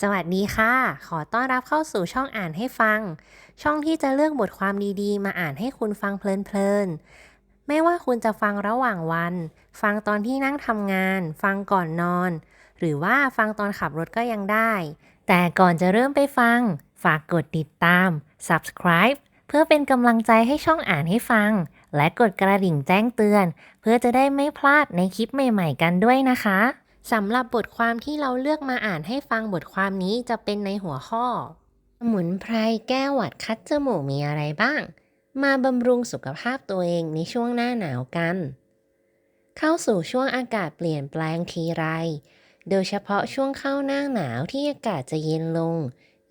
สวัสดีค่ะ ขอต้อนรับเข้าสู่ช่องอ่านให้ฟัง ช่องที่จะเลือกบทความดีๆ มาอ่านให้คุณฟังเพลินๆ ไม่ว่าคุณจะฟังระหว่างวัน ฟังตอนที่นั่งทำงาน ฟังก่อนนอน หรือว่าฟังตอนขับรถก็ยังได้ แต่ก่อนจะเริ่มไปฟัง ฝากกดติดตาม subscribe เพื่อเป็นกำลังใจให้ช่องอ่านให้ฟัง และกดกระดิ่งแจ้งเตือน เพื่อจะได้ไม่พลาดในคลิปใหม่ ๆ กันด้วยนะคะ สำหรับบทความที่เราเลือกมาอ่านให้ฟังบทความนี้จะเป็นในหัวข้อ สมุนไพรแก้หวัดคัดจมูกมีอะไรบ้าง มาบำรุงสุขภาพตัวเองในช่วงหน้าหนาวกัน เข้าสู่ช่วงอากาศเปลี่ยนแปลงทีไร โดยเฉพาะช่วงเข้าหน้าหนาวที่อากาศจะเย็นลง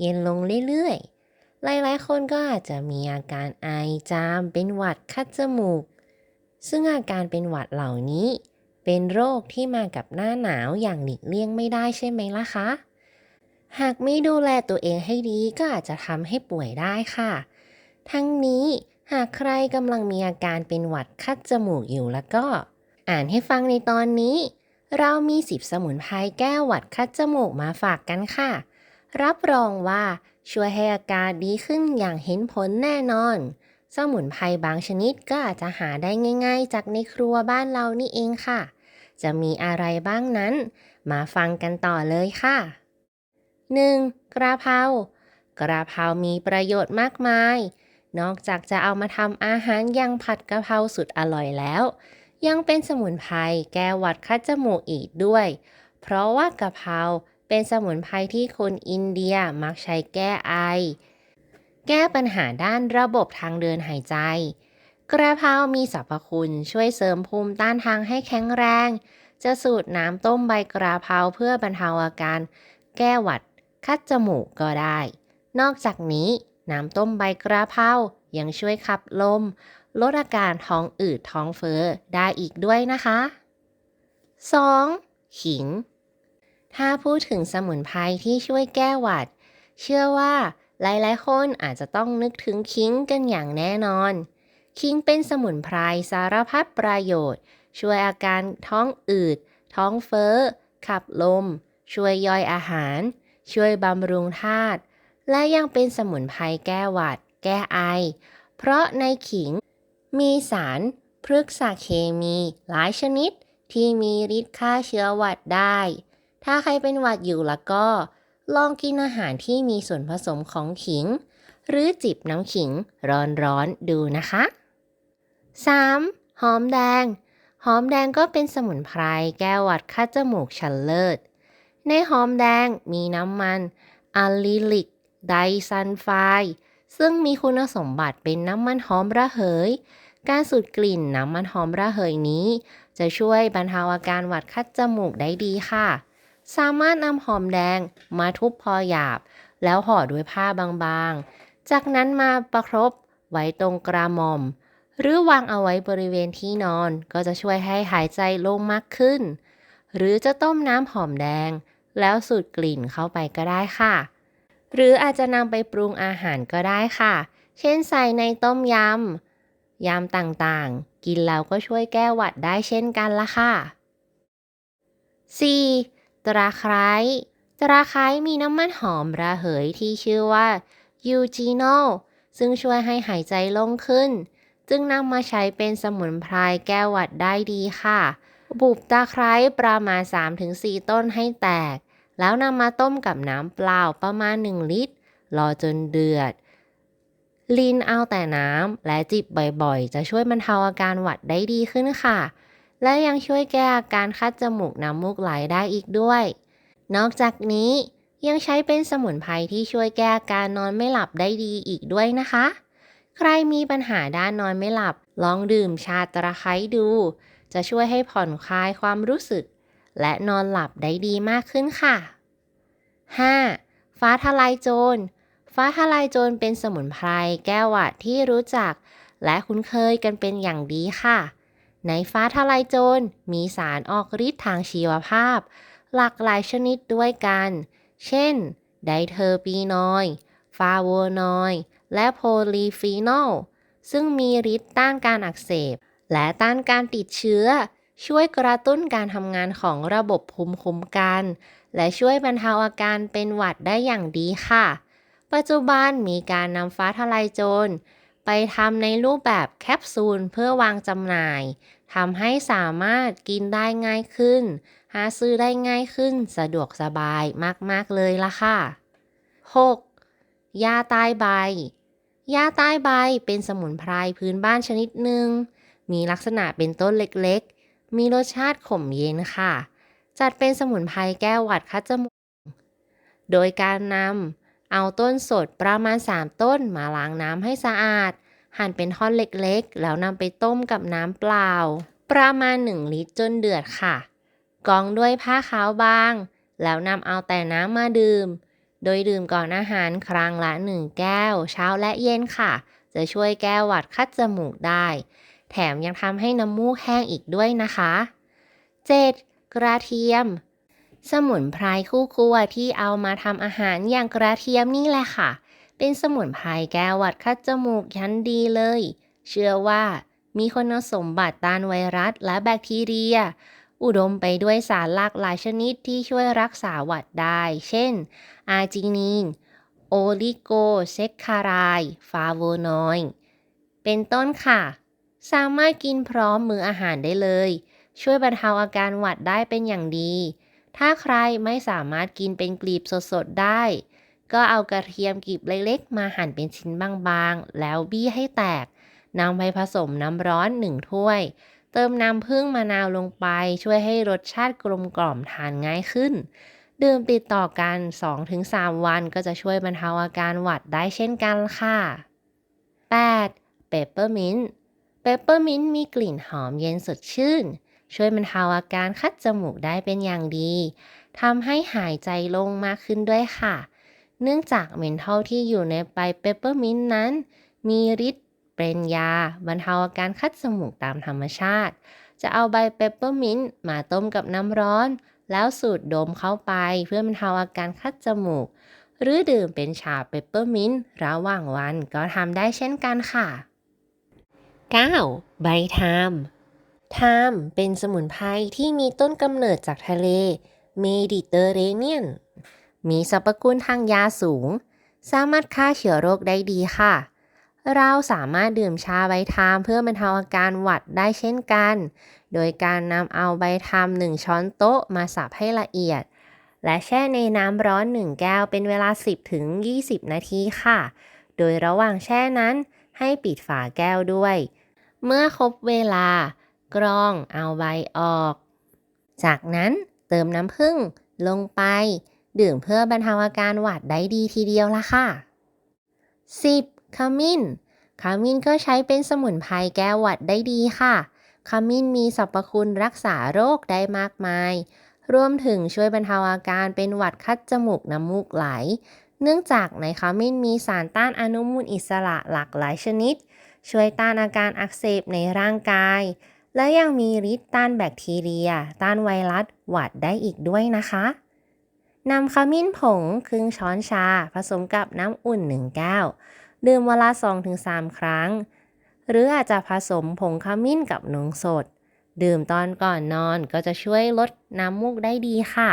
เย็นลงเรื่อยๆ หลายๆ คนก็อาจจะมีอาการไอจามเป็นหวัดคัดจมูก ซึ่งอาการเป็นหวัดเหล่านี้ เป็นโรคที่มากับหน้าหนาวอย่างหลีกเลี่ยงไม่ได้ใช่ไหมล่ะคะ หากไม่ดูแลตัวเองให้ดีก็อาจจะทำให้ป่วยได้ค่ะ ทั้งนี้หากใครกำลังมีอาการเป็นหวัดคัดจมูกอยู่แล้วก็ อ่านให้ฟังในตอนนี้ เรามีสิบสมุนไพรแก้หวัดคัดจมูกมาฝากกันค่ะ รับรองว่าช่วยให้อาการดีขึ้นอย่างเห็นผลแน่นอน สมุนไพรบางชนิดก็อาจจะหาได้ง่าย ๆ จากในครัวบ้านเรานี่เองค่ะ จะมีอะไรบ้างนั้น มาฟังกันต่อเลยค่ะ 1. กระเพรากระเพรามีประโยชน์มากมาย นอกจากจะเอามาทำอาหารย่างผัดกระเพราสุดอร่อยแล้ว ยังเป็นสมุนไพรแก้หวัดคัดจมูกอีกด้วย เพราะว่ากระเพราเป็นสมุนไพรที่คนอินเดียมักใช้แก้ไอ แก้ปัญหาด้านระบบทางเดินหายใจ กระเพรามีสรรพคุณช่วยเสริมภูมิต้านทานให้แข็งแรง จะสูตรน้ำต้มใบกระเพราเพื่อบรรเทาอาการ แก้หวัด คัดจมูกก็ได้ นอกจากนี้น้ำต้มใบกระเพรายังช่วยขับลม ลดอาการท้องอืดท้องเฟ้อได้อีกด้วยนะคะ 2. ขิง ถ้าพูดถึงสมุนไพรที่ช่วยแก้หวัด เชื่อว่า หลายๆ คนอาจจะต้องนึกถึงคิงกันอย่างแน่นอน คิงเป็นสมุนไพรสารพัดประโยชน์ ช่วยอาการท้องอืด ท้องเฟ้อ ขับลม ช่วยย่อยอาหาร ช่วยบำรุงธาตุ และยังเป็นสมุนไพรแก้หวัด แก้ไอ เพราะในขิงมีสารพฤกษเคมีหลายชนิดที่มีฤทธิ์ฆ่าเชื้อหวัดได้ ถ้าใครเป็นหวัดอยู่แล้วก็ ลองกินอาหารที่มีส่วนผสมของขิง หรือจิบน้ำขิงร้อนๆดูนะคะ 3. หอมแดง หอมแดงก็เป็นสมุนไพรแก้วัดคัดจมูกชั้นเลิศ ในหอมแดงมีน้ำมันอะลิลิก ไดซัลไฟซึ่งมีคุณสมบัติเป็นน้ำมันหอมระเหย การสูดกลิ่นน้ำมันหอมระเหยนี้ จะช่วยบรรเทาอาการหวัดคัดจมูกได้ดีค่ะ สามารถนำหอมแดงมาทุบพอหยาบ แล้วห่อด้วยผ้าบางๆ จากนั้นมาประครบไว้ตรงกระหม่อม หรือวางเอาไว้บริเวณที่นอนก็จะช่วยให้หายใจโล่งมากขึ้น หรือจะต้มน้ำหอมแดง แล้วสูดกลิ่นเข้าไปก็ได้ค่ะ หรืออาจจะนำไปปรุงอาหารก็ได้ค่ะ เช่นใส่ในต้มยำยำต่างๆ กินแล้วก็ช่วยแก้หวัดได้เช่นกันละค่ะ 4. ตราไคร้ตราไคร้มีน้ำมันหอมระเหยที่ชื่อว่ายูจีโนซึ่งช่วยให้หายใจโล่งขึ้น จึงนำมาใช้เป็นสมุนไพรแก้หวัดได้ดีค่ะ บุบตะไคร้ประมาณ 3-4 ต้นให้แตก แล้วนำมาต้มกับน้ำเปล่าประมาณ 1 ลิตร รอจนเดือด ลินเอาแต่น้ำและจิบบ่อยๆ จะช่วยบรรเทาอาการหวัดได้ดีขึ้นค่ะ และยังช่วยแก้อาการคัดจมูกน้ำมูกไหลได้อีกด้วย นอกจากนี้ยังใช้เป็นสมุนไพรที่ช่วยแก้อาการนอนไม่หลับได้ดีอีกด้วยนะคะ ใครมีปัญหาด้านนอนไม่หลับ ลองดื่มชาตะไคร้ดู จะช่วยให้ผ่อนคลายความรู้สึก และนอนหลับได้ดีมากขึ้นค่ะ 5. ฟ้าทลายโจร ฟ้าทลายโจรเป็นสมุนไพรแก้หวัดที่รู้จัก และคุ้นเคยกันเป็นอย่างดีค่ะ ในฟ้าทลายโจรมีสารออกฤทธิ์ทางชีวภาพ หลากหลายชนิดด้วยกัน เช่น ไดเทอร์ปีนอยฟาโวนอยและโพลีฟีนอล ซึ่งมีฤทธิ์ต้านการอักเสบ และต้านการติดเชื้อ ช่วยกระตุ้นการทำงานของระบบภูมิคุ้มกัน และช่วยบรรเทาอาการเป็นหวัดได้อย่างดีค่ะ ปัจจุบันมีการนำฟ้าทะลายโจร ไปทำในรูปแบบแคปซูลเพื่อวางจำหน่ายทำให้สามารถกินได้ง่ายขึ้น หาซื้อได้ง่ายขึ้นสะดวกสบายมากๆเลยล่ะค่ะ 6. ยาใต้ใบ ยาใต้ใบเป็นสมุนไพรพื้นบ้านชนิดหนึ่ง มีลักษณะเป็นต้นเล็กๆ มีรสชาติขมเย็นค่ะ จัดเป็นสมุนไพรแก้หวัดคัดจมูก โดยการนำ เอาต้นสดประมาณ 3 ต้นมาล้างน้ำให้สะอาด หั่นเป็นท่อนเล็กๆ แล้วนำไปต้มกับน้ำเปล่า ประมาณ 1 ลิตรจนเดือดค่ะกรองด้วยผ้าขาวบาง แล้วนำเอาแต่น้ำมาดื่ม โดยดื่มก่อนอาหารครั้งละ 1 แก้ว เช้าและเย็นค่ะ จะช่วยแก้หวัดคัดจมูกได้ แถมยังทำให้น้ำมูกแห้งอีกด้วยนะคะ 7. กระเทียม สมุนไพรคู่ครัวที่เอามาทำอาหารอย่างกระเทียมนี่แหละค่ะ เป็นสมุนไพรแก้หวัดคัดจมูกยันดีเลย เชื่อว่ามีคุณสมบัติต้านไวรัสและแบคทีเรีย อุดมไปด้วยสารหลากหลายชนิดที่ช่วยรักษาหวัดได้ เช่น อาร์จินีน โอลิโกเซคคาราย ฟาโวนอยด์เป็นต้นค่ะ สามารถกินพร้อมมื้ออาหารได้เลย ช่วยบรรเทาอาการหวัดได้เป็นอย่างดี ถ้าใครไม่สามารถกินเป็นกลีบสดๆได้ ก็เอากระเทียมกลีบเล็กๆ มาหั่นเป็นชิ้นบางๆ แล้วบี้ให้แตกนำไปผสมน้ำร้อนหนึ่งถ้วย เติมน้ำผึ้งมะนาวลงไป ช่วยให้รสชาติกลมกล่อมทานง่ายขึ้น ดื่มติดต่อกัน 2-3 วันก็จะช่วยบรรเทาอาการหวัดได้เช่นกันค่ะ 8. เปปเปอร์มินต์เปปเปอร์มินต์มีกลิ่นหอมเย็นสดชื่น ช่วยบรรเทาอาการคัดจมูกได้เป็นอย่างดีทำให้หายใจโล่งมากขึ้นด้วยค่ะ เนื่องจากเมนทอลที่อยู่ในใบเปปเปอร์มินต์นั้น มีฤทธิ์เป็นยาบรรเทาอาการคัดจมูกตามธรรมชาติ จะเอาใบเปปเปอร์มินต์มาต้มกับน้ำร้อน แล้วสูดดมเข้าไปเพื่อบรรเทาอาการคัดจมูก หรือดื่มเป็นชาเปปเปอร์มินต์ระหว่างวันก็ทำได้เช่นกันค่ะ 9. ใบไทม์ ไทม์เป็นสมุนไพรที่มีต้นกำเนิดจากทะเลเมดิเตอร์เรเนียน มีสรรพคุณทางยาสูง สามารถฆ่าเชื้อโรคได้ดีค่ะ เราสามารถดื่มชาใบไทม์เพื่อบรรเทาอาการหวัดได้เช่นกัน โดยการนำเอาใบไทม์หนึ่งช้อนโต๊ะมาสับให้ละเอียด และแช่ในน้ำร้อนหนึ่งแก้วเป็นเวลา 10-20 นาทีค่ะ โดยระหว่างแช่นั้นให้ปิดฝาแก้วด้วย เมื่อครบเวลา กรองเอาใบออก จากนั้นเติมน้ำผึ้งลงไป ดื่มเพื่อบรรเทาอาการหวัดได้ดีทีเดียวละค่ะ 10. ขมิ้น ขมิ้นก็ใช้เป็นสมุนไพรแก้หวัดได้ดีค่ะ ขมิ้นมีสรรพคุณรักษาโรคได้มากมาย รวมถึงช่วยบรรเทาอาการเป็นหวัดคัดจมูกน้ำมูกไหล เนื่องจากในขมิ้นมีสารต้านอนุมูลอิสระหลากหลายชนิด ช่วยต้านอาการอักเสบในร่างกาย และยังมีฤทธิ์ต้านแบคทีเรีย ต้านไวรัส หวัดได้อีกด้วยนะคะนำขมิ้นผงครึ่งช้อนชา ผสมกับน้ำอุ่น1แก้ว ดื่มเวละ2-3 ครั้ง หรืออาจจะผสมผงขมิ้นกับนมสด ดื่มตอนก่อนนอนก็จะช่วยลดน้ำมูกได้ดีค่ะ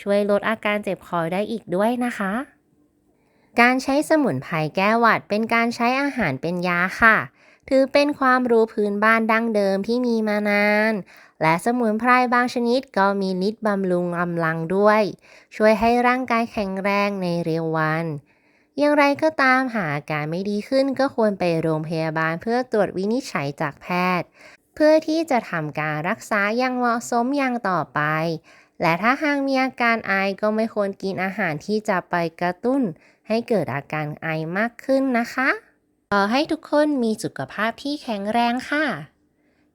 ช่วยลดอาการเจ็บคอได้อีกด้วยนะคะ การใช้สมุนไพรแก้หวัดเป็นการใช้อาหารเป็นยาค่ะ ถือเป็นความรู้พื้นบ้านดั้งเดิมที่มีมานาน และสมุนไพรบางชนิดก็มีฤทธิ์บำรุงกำลังด้วย ช่วยให้ร่างกายแข็งแรงในเร็ววัน อย่างไรก็ตามหากอาการไม่ดีขึ้นก็ควรไปโรงพยาบาลเพื่อตรวจวินิจฉัยจากแพทย์ เพื่อที่จะทำการรักษาอย่างเหมาะสมอย่างต่อไป และถ้าหากมีอาการไอก็ไม่ควรกินอาหารที่จะไปกระตุ้น ให้เกิดอาการไอมากขึ้นนะคะ ขอให้ทุกคนมีสุขภาพที่แข็งแรงค่ะ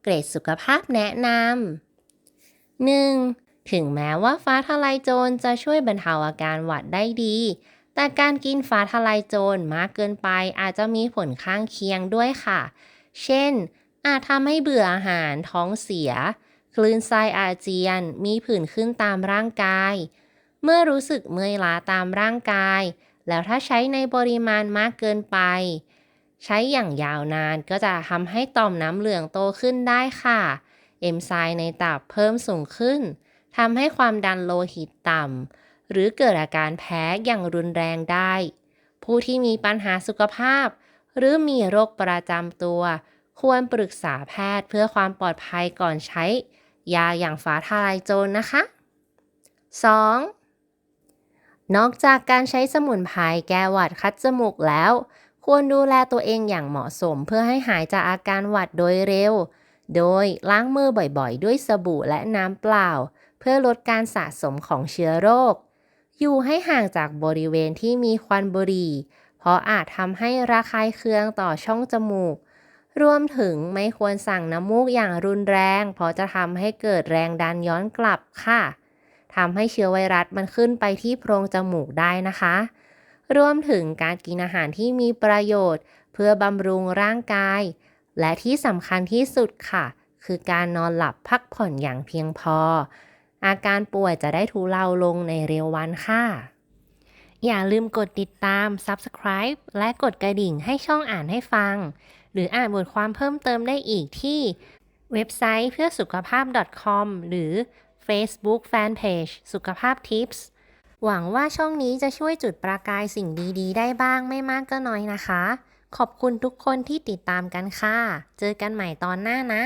เกรดสุขภาพแนะนำ 1. ถึงแม้ว่าฟ้าทะลายโจรจะช่วยบรรเทาอาการหวัดได้ดี แต่การกินฟ้าทะลายโจรมากเกินไปอาจจะมีผลข้างเคียงด้วยค่ะ เช่น อาจทำให้เบื่ออาหารท้องเสีย คลื่นไส้อาเจียน มีผื่นขึ้นตามร่างกาย เมื่อรู้สึกเมื่อยล้าตามร่างกาย แล้วถ้าใช้ในปริมาณมากเกินไป ใช้อย่างยาวนานก็จะทำให้ต่อมน้ำเหลืองโตขึ้นได้ค่ะ เอนไซม์ในตับเพิ่มสูงขึ้นทำให้ความดันโลหิตต่ำหรือเกิดอาการแพ้อย่างรุนแรงได้ ผู้ที่มีปัญหาสุขภาพ หรือมีโรคประจำตัว ควรปรึกษาแพทย์เพื่อความปลอดภัยก่อนใช้ ยาอย่างฟ้าทลายโจรนะคะ 2. นอกจากการใช้สมุนไพรแก้หวัดคัดจมูกแล้ว ควรดูแลตัวเองอย่างเหมาะสมเพื่อให้หายจากอาการหวัดโดยเร็ว โดยล้างมือบ่อยๆ ด้วยสบู่และน้ำเปล่า เพื่อลดการสะสมของเชื้อโรค อยู่ให้ห่างจากบริเวณที่มีควันบุหรี่ เพราะอาจทำให้ระคายเคืองต่อช่องจมูก รวมถึงไม่ควรสั่งน้ำมูกอย่างรุนแรง เพราะจะทำให้เกิดแรงดันย้อนกลับค่ะทำให้เชื้อไวรัสมันขึ้นไปที่โพรงจมูกได้นะคะ รวมถึงการกินอาหารที่มีประโยชน์ เพื่อบำรุงร่างกาย และที่สำคัญที่สุดค่ะ คือการนอนหลับพักผ่อนอย่างเพียงพอ อาการป่วยจะได้ทุเลาลงในเร็ววันค่ะ อย่าลืมกดติดตาม subscribe และกดกระดิ่งให้ช่องอ่านให้ฟัง หรืออ่านบทความเพิ่มเติมได้อีกที่เว็บไซต์เพื่อสุขภาพ .com หรือ Facebook Fanpage สุขภาพทิปส์ หวังว่าช่องนี้จะช่วยจุดประกายสิ่งดีๆ ได้บ้างไม่มากก็น้อยนะคะ ขอบคุณทุกคนที่ติดตามกันค่ะ เจอกันใหม่ตอนหน้านะ